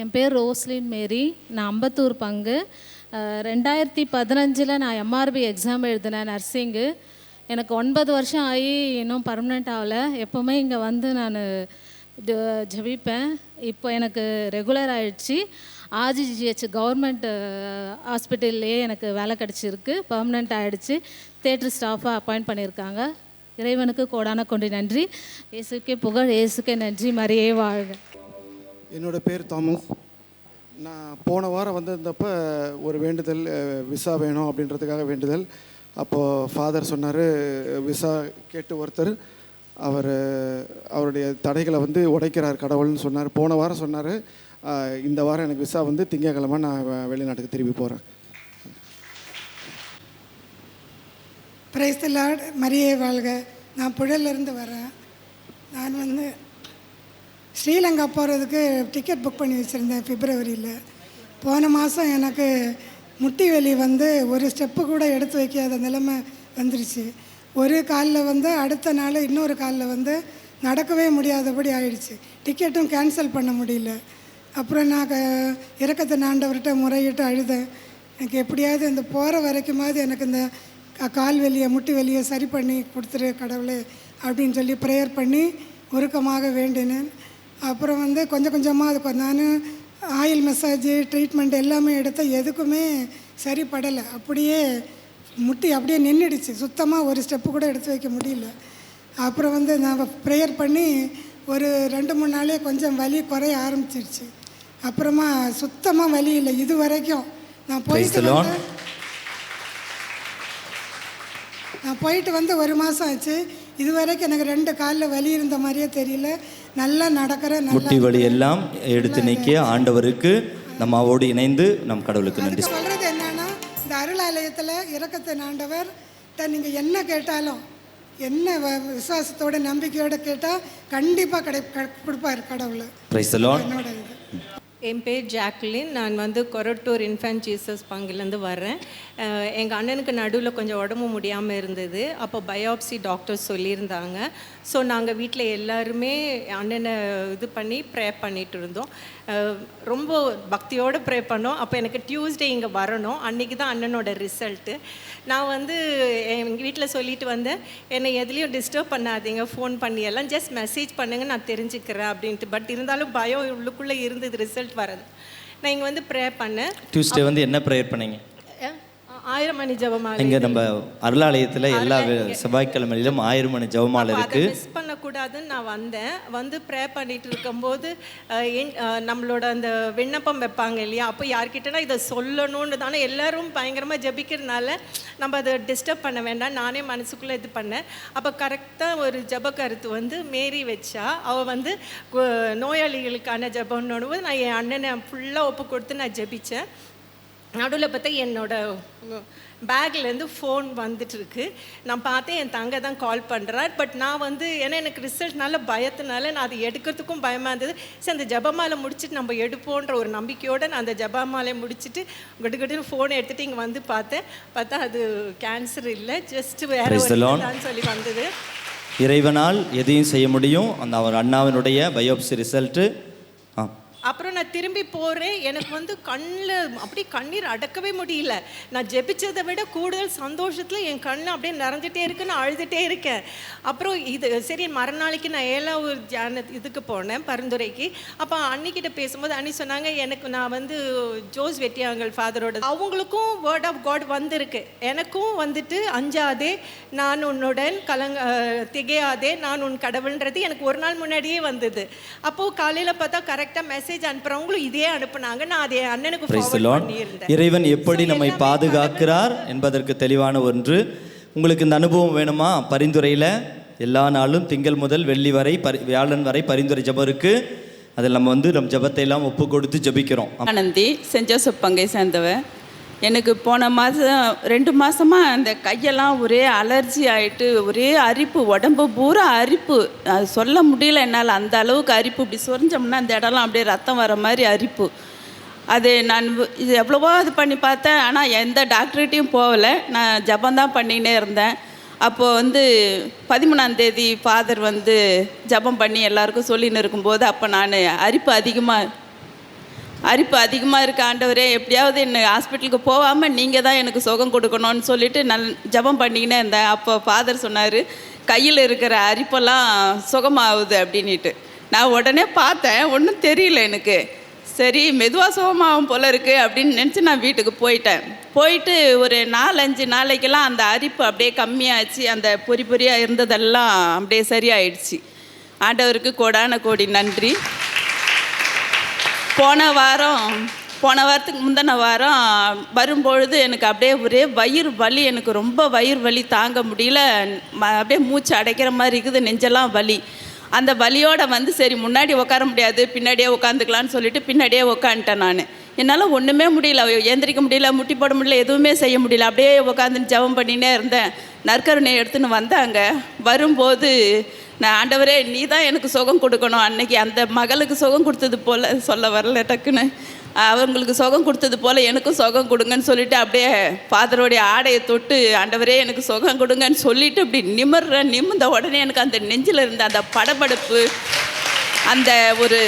என் பேர் ரோஸ்லின் மேரி. நான் அம்பத்தூர் பங்கு. ரெண்டாயிரத்தி பதினஞ்சில் நான் எம்ஆர்பி எக்ஸாம் எழுதினேன் நர்சிங்கு எனக்கு ஒன்பது வருஷம் ஆகி இன்னும் பர்மனெண்ட் ஆகலை. எப்போவுமே இங்கே வந்து நான் ஜெபிப்பேன். இப்போ எனக்கு ரெகுலர் ஆயிடுச்சு. ஆர்ஜிஜிஹெச் கவர்மெண்ட் ஹாஸ்பிட்டல்லையே எனக்கு வேலை கிடச்சிருக்கு. பர்மனெண்ட் ஆகிடுச்சு தேட்டர் ஸ்டாஃபாக அப்பாயிண்ட் பண்ணியிருக்காங்க. இறைவனுக்கு கோடான கொண்டு நன்றி. இயேசுக்கே புகழ் இயேசுக்கே நன்றி. மாதிரியே வாழ்க. என்னோட பேர் தாமஸ். நான் போன வாரம் வந்திருந்தப்போ ஒரு வேண்டுதல் விசா வேணும் அப்படின்றதுக்காக வேண்டுதல். அப்போது ஃபாதர் சொன்னார் விசா கேட்டு ஒருத்தர் அவர் அவருடைய தடைகளை வந்து உடைக்கிறார் கடவுள்னு சொன்னார். போன வாரம் சொன்னார் இந்த வாரம் எனக்கு விசா வந்து திங்கக்கிழமை நான் வெளிநாட்டுக்கு திரும்பி போகிறேன் பிரைஸ் லார்ட் மரியே வாழ்க. நான் புழலிருந்து வரேன். நான் வந்து ஸ்ரீலங்கா போகிறதுக்கு டிக்கெட் புக் பண்ணி வச்சுருந்தேன் பிப்ரவரியில். போன மாதம் எனக்கு முட்டி வலி வந்து ஒரு ஸ்டெப்பு கூட எடுத்து வைக்காத நிலைமை வந்துருச்சு. ஒரு காலில் வந்து அடுத்த நாள் இன்னொரு காலில் வந்து நடக்கவே முடியாதபடி ஆயிடுச்சு. டிக்கெட்டும் கேன்சல் பண்ண முடியல. அப்புறம் நான் க- நாண்டவர்கிட்ட முறையிட்டு அழுதேன். எனக்கு எப்படியாவது இந்த போகிற வரைக்குமாவது எனக்கு இந்த கால் வெளியை முட்டி வெளியை சரி பண்ணி கொடுத்துரு கடவுளே அப்படின்னு சொல்லி ப்ரேயர் பண்ணி உருக்கமாக வேண்டினேன். அப்புறம் வந்து கொஞ்சம் கொஞ்சமாக அது நான் ஆயில் மசாஜ் ட்ரீட்மெண்ட் எல்லாமே எடுத்த எதுக்குமே சரிப்படலை. அப்படியே முட்டி அப்படியே நின்றுடுச்சு சுத்தமாக ஒரு ஸ்டெப்பு கூட எடுத்து வைக்க முடியல. அப்புறம் வந்து நான் ப்ரேயர் பண்ணி ஒரு ரெண்டு மூணு நாளே கொஞ்சம் வலி குறைய ஆரம்பிச்சிருச்சு. அப்புறமா சுத்தமாக வலி இல்லை. இது வரைக்கும் நான் போயிட்டு. வந்து நான் போயிட்டு வந்து ஒரு மாதம் ஆச்சு. இது வரைக்கும் எனக்கு ரெண்டு காலில் வலி இருந்த மாதிரியே தெரியல. நல்லா நடக்கிறேன் நல்லா முட்டி வலி எல்லாம் எடுத்து நீக்கிய ஆண்டவருக்கு நம்ம அவோடு இணைந்து நம் கடவுளுக்கு நன்றி. சொல்கிறது என்னன்னா இந்த அருளாலயத்தில் இரக்கத்தின் ஆண்டவர் நீங்கள் என்ன கேட்டாலும் என்ன விசுவாசத்தோட நம்பிக்கையோட கேட்டால் கண்டிப்பாக கிடை கொடுப்பார் கடவுள். என்னோட இது. என் பேர் ஜாக்லின். நான் வந்து கொரட்டூர் இன்ஃபேன்ட் ஜீசஸ் பங்குலேருந்து வர்றேன். எங்கள் அண்ணனுக்கு நடுவில் கொஞ்சம் உடம்பு முடியாமல் இருந்தது. அப்போ பயாப்சி டாக்டர் சொல்லியிருந்தாங்க. ஸோ நாங்கள் வீட்டில் எல்லாருமே அண்ணனை இது பண்ணி ப்ரே பண்ணிகிட்டு இருந்தோம். ரொம்ப பக்தியோடு ப்ரே பண்ணோம். அப்போ எனக்கு டியூஸ்டே இங்கே வரணும். அன்றைக்கி தான் அண்ணனோட ரிசல்ட்டு நான் வந்து எங்கள் வீட்டில் சொல்லிட்டு வந்தேன் என்னை எதுலேயும் டிஸ்டர்ப் பண்ணாதீங்க. ஃபோன் பண்ணி எல்லாம் ஜஸ்ட் மெசேஜ் பண்ணுங்க நான் தெரிஞ்சுக்கிறேன் அப்படின்ட்டு. பட் இருந்தாலும் பயம் உள்ளுக்குள்ளே இருந்தது ரிசல்ட் வரது. நான் இங்கே வந்து ப்ரே பண்ணேன். டியூஸ்டே வந்து என்ன ப்ரேயர் பண்ணீங்க? ஆயிரம் மணி ஜபமாலை. இங்கே நம்ம அருளாலயத்தில் எல்லா செவ்வாய்க்கிழமையிலும் ஆயிரம் மணி ஜெபமாலை அதை கூடாதுன்னு நான் வந்தேன். வந்து ப்ரே பண்ணிட்டு இருக்கும்போது என்- நம்மளோட அந்த விண்ணப்பம் வைப்பாங்க இல்லையா? அப்போ யார்கிட்டனா இதை சொல்லணும்னு தானே எல்லாரும் பயங்கரமாக ஜபிக்கிறதுனால நம்ம அதை டிஸ்டர்ப் பண்ண வேண்டாம். நானே மனசுக்குள்ளே இது பண்ணேன். அப்போ கரெக்டாக ஒரு ஜப கருத்து வந்து மேரி வச்சா அவள் வந்து நோயாளிகளுக்கான ஜபம்னு போது நான் என் அண்ணனை ஃபுல்லாக ஒப்பு கொடுத்து நான் ஜபித்தேன் நடுவில் பார்த்தா என்னோட பேக்லேருந்து ஃபோன் வந்துட்டு இருக்கு நான் பார்த்தேன் என் தங்க தான் கால் பண்ணுறார் பட் நான் வந்து ஏன்னா எனக்கு ரிசல்ட்னால பயத்தினால நான் அதை எடுக்கிறதுக்கும் பயமாக இருந்தது. சரி அந்த ஜபமாலை முடிச்சுட்டு நம்ம எடுப்போன்ற ஒரு நம்பிக்கையோடு நான் அந்த ஜபமாலை முடிச்சுட்டு கட்டு ஃபோன் எடுத்துகிட்டு இங்கே வந்து பார்த்தேன். பார்த்தா அது கேன்சர் இல்லை ஜஸ்ட் வேற சொல்லி வந்தது. இறைவனால் எதையும் செய்ய முடியும். அந்த அவர் அண்ணாவினுடைய பயோப்சி ரிசல்ட்டு அப்புறம் நான் திரும்பி போகிறேன் எனக்கு வந்து கண்ணில் அப்படியே கண்ணீர் அடக்கவே முடியல. நான் ஜெபிச்சதை விட கூடுதல் சந்தோஷத்தில் என் கண் அப்படியே நிறைஞ்சிட்டே இருக்கு நான் அழுதுகிட்டே இருக்கேன். அப்புறம் இது சரி மறுநாளைக்கு நான் ஏழாவது தியான இதுக்கு போனேன் பரிந்துரைக்கு. அப்போ அன்னிக்கிட்ட பேசும்போது அன்னி சொன்னாங்க எனக்கு நான் வந்து ஜோஸ் வெட்டியாங்கல் ஃபாதரோட அவங்களுக்கும் வேர்ட் ஆஃப் காட் வந்திருக்கு. எனக்கும் வந்துட்டு அஞ்சாதே நான் உன்னுடன் கலங்க திகையாதே நான் உன் கடவுள்ன்றது எனக்கு ஒரு நாள் முன்னாடியே வந்தது. அப்போது காலையில் பார்த்தா கரெக்டாக மெசேஜ் அனுப்புகிறவங்களும் இதே அனுப்புனாங்க. நான் அதை அண்ணனுக்கு லார்ட் பண்ணியிருந்தேன். இறைவன் எப்படி நம்மை பாதுகாக்கிறார் என்பதற்கு தெளிவான ஒன்று. உங்களுக்கு இந்த அனுபவம் வேணுமா? பரிந்துரையில் எல்லா நாளும் திங்கள் முதல் வெள்ளி வரை பரி வியாழன் வரை பரிந்துரை ஜெபம் இருக்கு. அதில் நம்ம வந்து நம்ம ஜெபத்தை எல்லாம் ஒப்பு கொடுத்து ஜெபிக்கிறோம். ஆனந்தி சென்ட் ஜோசப் பங்கை சேர்ந்தவ எனக்கு போன மாதம் ரெண்டு மாதமாக அந்த கையெல்லாம் ஒரே அலர்ஜி ஆகிட்டு ஒரே அரிப்பு உடம்பு பூரா அரிப்பு. அது சொல்ல முடியல என்னால். அந்த அளவுக்கு அரிப்பு. இப்படி சொரிஞ்சோம்னா அந்த இடம்லாம் அப்படியே ரத்தம் வர மாதிரி அரிப்பு. அது நான் இது எவ்வளவோ இது பண்ணி பார்த்தேன். ஆனால் எந்த டாக்டர்கிட்டையும் போகலை. நான் ஜபந்தான் பண்ணிக்கினே இருந்தேன். அப்போது வந்து பதிமூணாம் தேதி ஃபாதர் வந்து ஜெபம் பண்ணி எல்லாருக்கும் சொல்லின்னு இருக்கும்போது அப்போ நான் அரிப்பு அதிகமாக அரிப்பு அதிகமாக இருக்க ஆண்டவரே எப்படியாவது என்னை ஹாஸ்பிட்டலுக்கு போகாமல் நீங்கள் தான் எனக்கு சுகம் கொடுக்கணும்னு சொல்லிட்டு நல் ஜெபம் பண்ணிக்கினே இருந்தேன். அப்போ ஃபாதர் சொன்னார் கையில் இருக்கிற அரிப்பெல்லாம் சுகமாகுது அப்படின்ட்டு நான் உடனே பார்த்தேன் ஒன்றும் தெரியல எனக்கு. சரி மெதுவாக சுகமாகும் போல இருக்குது அப்படின்னு நினச்சி நான் வீட்டுக்கு போயிட்டேன். போயிட்டு ஒரு நாலஞ்சு நாளைக்கெல்லாம் அந்த அரிப்பு அப்படியே கம்மியாச்சு அந்த பொறி பொறியாக இருந்ததெல்லாம் அப்படியே சரியாயிடுச்சு. ஆண்டவருக்கு கோடான கோடி நன்றி. போன வாரம் போன வாரத்துக்கு முந்தின வாரம் வரும்பொழுது எனக்கு அப்படியே ஒரே வயிறு வலி எனக்கு ரொம்ப வயிறு வலி தாங்க முடியல. ம- அப்படியே மூச்சு அடைக்கிற மாதிரி இருக்குது நெஞ்செல்லாம் வலி. அந்த வலியோட வந்து சரி முன்னாடி உட்கார முடியாது பின்னாடியே உட்காந்துக்கலான்னு சொல்லிட்டு பின்னாடியே உட்காந்துட்டேன் நான். என்னால் ஒன்றுமே முடியல. எந்திரிக்க முடியல முட்டி போட முடியல எதுவுமே செய்ய முடியல. அப்படியே உட்காந்து ஜெபம் பண்ணினே இருந்தேன். நற்கருணை எடுத்துன்னு வந்தாங்க. வரும்போது நான் ஆண்டவரே நீ தான் எனக்கு சுகம் கொடுக்கணும். அன்னைக்கு அந்த மகளுக்கு சுகம் கொடுத்தது போல் சொல்ல வரல டக்குன்னு. அவங்களுக்கு சுகம் கொடுத்தது போல் எனக்கும் சுகம் கொடுங்கன்னு சொல்லிட்டு அப்படியே ஃபாதரோடைய ஆடையை தொட்டு ஆண்டவரே எனக்கு சுகம் கொடுங்கன்னு சொல்லிட்டு அப்படி நிமிர்றேன் நிமிர்ந்த உடனே எனக்கு அந்த நெஞ்சில் இருந்த அந்த படபடப்பு அந்த ஒரு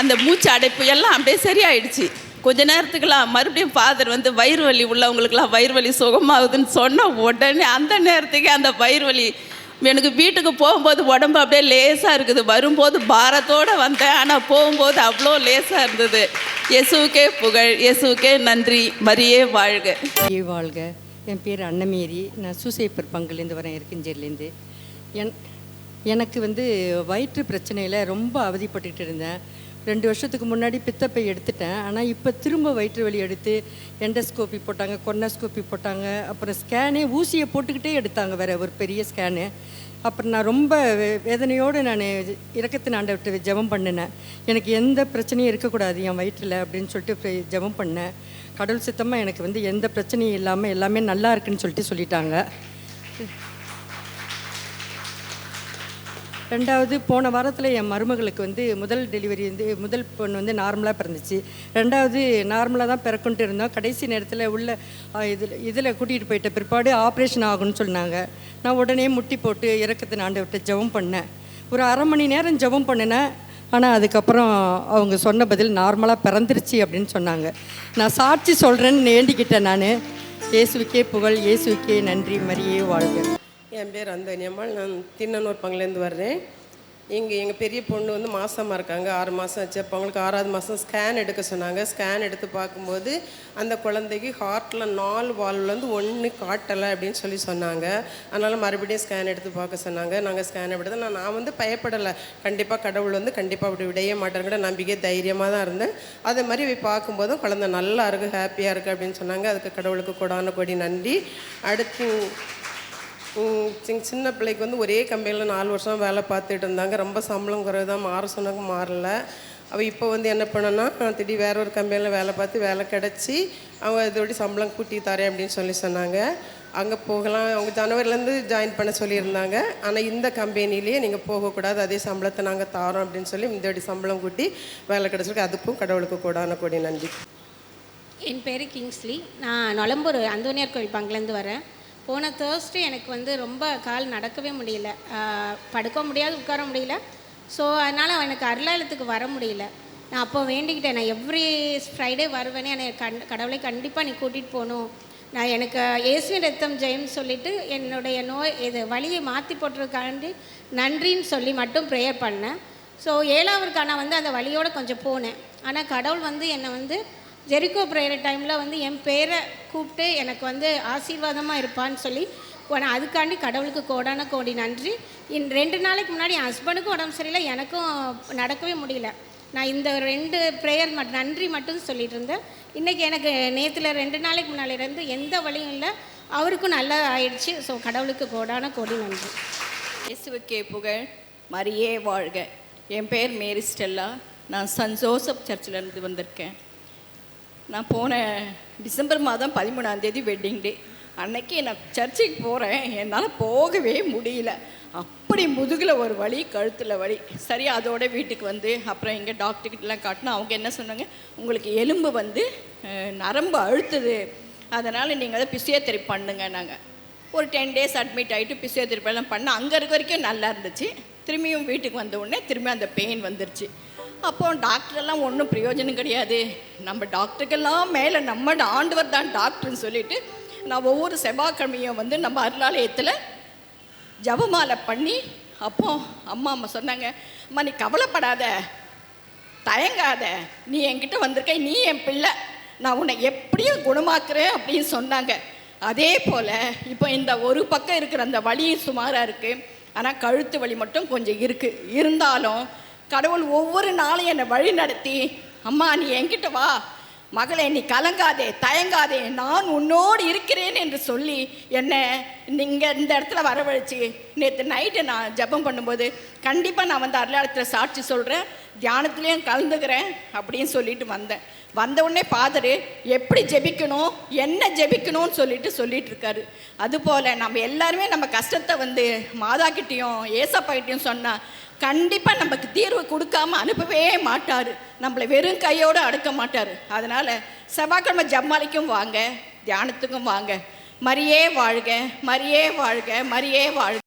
அந்த மூச்சு அடைப்பு எல்லாம் அப்படியே சரியாயிடுச்சு. கொஞ்ச நேரத்துக்குலாம் மறுபடியும் ஃபாதர் வந்து வயிறு வலி உள்ளவங்களுக்குலாம் வயிறு வலி சுகமாகுதுன்னு சொன்ன உடனே அந்த நேரத்துக்கே அந்த வயிறு வலி எனக்கு வீட்டுக்கு போகும்போது உடம்பு அப்படியே லேசாக இருக்குது. வரும்போது பாரத்தோடு வந்தேன். ஆனால் போகும்போது அவ்வளோ லேசாக இருந்தது. இயேசுவுக்கே புகழ் இயேசுவுக்கே நன்றி. மரியே வாழ்க. வாழ்க. என் பேர் அன்னமேரி. நான் சூசைப்பர் பங்குலேருந்து வரேன் இருக்கஞ்சேரிலேருந்து என் எனக்கு வந்து வயிற்று பிரச்சனையில் ரொம்ப அவதிப்பட்டுட்டு இருந்தேன். ரெண்டு வருஷத்துக்கு முன்னாடி பித்தப்பை எடுத்துட்டேன். ஆனால் இப்போ திரும்ப வயிற்று வலி எடுத்து எண்டோஸ்கோப்பி போட்டாங்க கொன்னஸ்கோப்பி போட்டாங்க. அப்புறம் ஸ்கேனே ஊசியை போட்டுக்கிட்டே எடுத்தாங்க வேறு ஒரு பெரிய ஸ்கேனு. அப்புறம் நான் ரொம்ப வே- வேதனையோடு நான் இறக்கத்தின் ஆண்டவர்கிட்ட ஜெபம் பண்ணினேன். எனக்கு எந்த பிரச்சனையும் இருக்கக்கூடாது என் வயிற்றில் அப்படின்னு சொல்லிட்டு ஜபம் ஜெபம் பண்ணேன். கடவுள் சித்தமாக எனக்கு வந்து எந்த பிரச்சனையும் இல்லாமல் எல்லாமே நல்லா இருக்குன்னு சொல்லிட்டு சொல்லிட்டாங்க. ரெண்டாவது போன வாரத்தில் என் மருமகளுக்கு வந்து முதல் டெலிவரி வந்து முதல் பொண்ணு வந்து நார்மலாக பிறந்துச்சு. ரெண்டாவது நார்மலாக தான் பிறக்குன்ட்டு இருந்தோம். கடைசி நேரத்தில் உள்ள இதில் இதில் கூட்டிகிட்டு போயிட்ட பிற்பாடு ஆப்ரேஷன் ஆகும்னு சொன்னாங்க. நான் உடனே முட்டி போட்டு இறக்கத்தின் ஆண்டவர்கிட்ட ஜெபம் பண்ணேன். ஒரு அரை மணி நேரம் ஜெபம் பண்ணினேன். ஆனால் அதுக்கப்புறம் அவங்க சொன்ன பதில் நார்மலாக பிறந்துருச்சு அப்படின்னு சொன்னாங்க. நான் சாட்சி சொல்கிறேன்னு வேண்டிக்கிட்டேன் நான். இயேசுக்கே புகழ் இயேசுக்கே நன்றி மரியே வாழ்க. என் பேர் அந்தனியம்மாள் நான் தின்னனூர் பங்குலேருந்து வர்றேன். இங்கே எங்கள் பெரிய பொண்ணு வந்து மாசமாக இருக்காங்க. ஆறு மாதம் ஆச்சு. அப்போ அவங்களுக்கு ஆறாவது மாதம் ஸ்கேன் எடுக்க சொன்னாங்க. ஸ்கேன் எடுத்து பார்க்கும்போது அந்த குழந்தைக்கு ஹார்ட்டில் நாலு வால்வில் ஒன்று காட்டலை அப்படின்னு சொல்லி சொன்னாங்க. அதனால் மறுபடியும் ஸ்கேன் எடுத்து பார்க்க சொன்னாங்க. நாங்கள் ஸ்கேன் எடுத்து நான் நான் வந்து பயப்படலை. கண்டிப்பாக கடவுள் வந்து கண்டிப்பாக அப்படி விடைய மாட்டேங்கிற நம்பிக்கை தைரியமாக தான் இருந்தேன். அதே மாதிரி போய் பார்க்கும்போதும் குழந்தை நல்லா இருக்குது ஹாப்பியாக இருக்குது அப்படின்னு சொன்னாங்க. அதுக்கு கடவுளுக்கு கொடான கொடி நன்றி. அடுத்து சின்ன சின்ன பிள்ளைக்கு வந்து ஒரே கம்பெனியில் நாலு வருஷம் வேலை பார்த்துட்டு இருந்தாங்க. ரொம்ப சம்பளம் குறைவு தான் மாற சொன்னாங்க மாறல. அவள் இப்போ வந்து என்ன பண்ணனா திடீர் வேற ஒரு கம்பெனியில் வேலை பார்த்து வேலை கிடச்சி அவங்க இதோடய சம்பளம் கூட்டி தரேன் அப்படின்னு சொல்லி சொன்னாங்க. அங்கே போகலாம் அவங்க ஜனவரிலேருந்து ஜாயின் பண்ண சொல்லியிருந்தாங்க. ஆனால் இந்த கம்பெனிலேயே நீங்கள் போகக்கூடாது அதே சம்பளத்தை நாங்கள் தாரோம் அப்படின்னு சொல்லி இந்தோடைய சம்பளம் கூட்டி வேலை கிடச்சிருக்கு. அதுக்கும் கடவுளுக்கு கூடான கொடி நன்றி. என் பேர் கிங்ஸ்லி. நான் நொலம்பூர் அந்தோனியார் கோயில் பங்குலேருந்து வரேன். போன தேர்ஸ்டே எனக்கு வந்து ரொம்ப கால் நடக்கவே முடியல. படுக்க முடியாது உட்கார முடியல. ஸோ அதனால் எனக்கு அருளாலயத்துக்கு வர முடியல. நான் அப்போ வேண்டிக்கிட்டேன். நான் எவ்ரி ஃப்ரைடே வருவேனே. என்னை கண் கடவுளை கண்டிப்பாக நீ கூட்டிகிட்டு போகணும். நான் எனக்கு ஏசி ரத்தம் ஜெயம்னு சொல்லிட்டு என்னுடைய நோய் இது வழியை மாற்றி போட்டுறதுக்காண்டி நன்றின்னு சொல்லி மட்டும் ப்ரேயர் பண்ணேன். ஸோ ஏழாவதுக்கான வந்து அந்த வழியோடு கொஞ்சம் போனேன். ஆனால் கடவுள் வந்து என்னை வந்து ஜெரிக்கோ ப்ரேயர் டைமில் வந்து என் பேரை கூப்பிட்டு எனக்கு வந்து ஆசீர்வாதமாக இருப்பான்னு சொல்லி நான் அதுக்காண்டி கடவுளுக்கு கோடான கோடி நன்றி. இன் ரெண்டு நாளைக்கு முன்னாடி என் ஹஸ்பண்டுக்கும் உடம்பு சரியில்லை எனக்கும் நடக்கவே முடியல. நான் இந்த ரெண்டு ப்ரேயர் மட்டும் நன்றி மட்டும் சொல்லிட்டு இருந்தேன். இன்றைக்கி எனக்கு நேற்றுல ரெண்டு நாளைக்கு முன்னாலேருந்து எந்த வழியும் இல்லை. அவருக்கும் நல்லா ஆயிடுச்சு. ஸோ கடவுளுக்கு கோடான கோடி நன்றி. இயேசுவுக்கே புகழ் மரியே வாழ்க. என் பேர் மேரி ஸ்டெல்லா. நான் சன் ஜோசப் சர்ச்சிலேருந்து வந்திருக்கேன். நான் போன டிசம்பர் மாதம் பதிமூணாம் தேதி வெட்டிங் டே அன்னைக்கு நான் சர்ச்சுக்கு போகிறேன் என்னால் போகவே முடியல. அப்படி முதுகில் ஒரு வழி கழுத்தில் வழி சரி அதோட வீட்டுக்கு வந்து அப்புறம் இங்கே டாக்டர்கிட்டலாம் காட்டினா அவங்க என்ன சொன்னாங்க? உங்களுக்கு எலும்பு வந்து நரம்பு அழுத்துது. அதனால் நீங்கள் அதை பிசியோதெரப்பி பண்ணுங்க நாங்கள் ஒரு டென் டேஸ் அட்மிட் ஆகிட்டு பிசியோதெரப்பிலாம் பண்ண அங்கே இருக்க வரைக்கும் நல்லா இருந்துச்சு. திரும்பியும் வீட்டுக்கு வந்த உடனே திரும்பி அந்த பெயின் வந்துருச்சு. அப்போ டாக்டரெல்லாம் ஒன்றும் பிரயோஜனம் கிடையாது. நம்ம டாக்டருக்கெல்லாம் மேலே நம்ம ஆண்டவர் தான் டாக்டர்னு சொல்லிட்டு நான் ஒவ்வொரு செவ்வாய்க்கிழமையும் வந்து நம்ம அருளாலயத்தில் ஜபமாலை பண்ணி அப்போ அம்மா அம்மா சொன்னாங்க அம்மா நீ கவலைப்படாத. தயங்காத. நீ என்கிட்ட வந்திருக்க நீ என் பிள்ளை. நான் உன்னை எப்படியும் குணமாக்குறேன் அப்படின்னு சொன்னாங்க. அதே போல் இப்போ இந்த ஒரு பக்கம் இருக்கிற அந்த வலி சுமாராக இருக்குது ஆனால் கழுத்து வலி மட்டும் கொஞ்சம் இருக்குது இருந்தாலும் கடவுள் ஒவ்வொரு நாளும் என்னை வழி நடத்தி அம்மா நீ என்கிட்ட வா. மகளே நீ கலங்காதே தயங்காதே. நான் உன்னோடு இருக்கிறேன் என்று சொல்லி என்னை நீங்கள் இந்த இடத்துல வரவழைச்சு நேற்று நைட்டு நான் ஜெபம் பண்ணும்போது கண்டிப்பாக நான் வந்து அருளாளத்தில் சாட்சி சொல்கிறேன் தியானத்துலேயும் கலந்துக்கிறேன் அப்படின்னு சொல்லிட்டு வந்தேன். வந்த உடனே ஃபாதர் எப்படி ஜெபிக்கணும்? என்ன ஜெபிக்கணும்னு சொல்லிட்டு சொல்லிட்டு இருக்காரு. அதுபோல் நம்ம எல்லாருமே நம்ம கஷ்டத்தை வந்து மாதாக்கிட்டேயும் ஏசப்பாக்கிட்டேயும் சொன்னால் கண்டிப்பாக நமக்கு தீர்வு கொடுக்காம அனுப்பவே மாட்டார். நம்மளை வெறும் கையோடு அடுக்க மாட்டார். அதனால் செவ்வாய்க்கிழமை ஜம்மாலிக்கும் வாங்க தியானத்துக்கும் வாங்க. மரியே வாழ்க மரியே வாழ்க மரியே வாழ்க.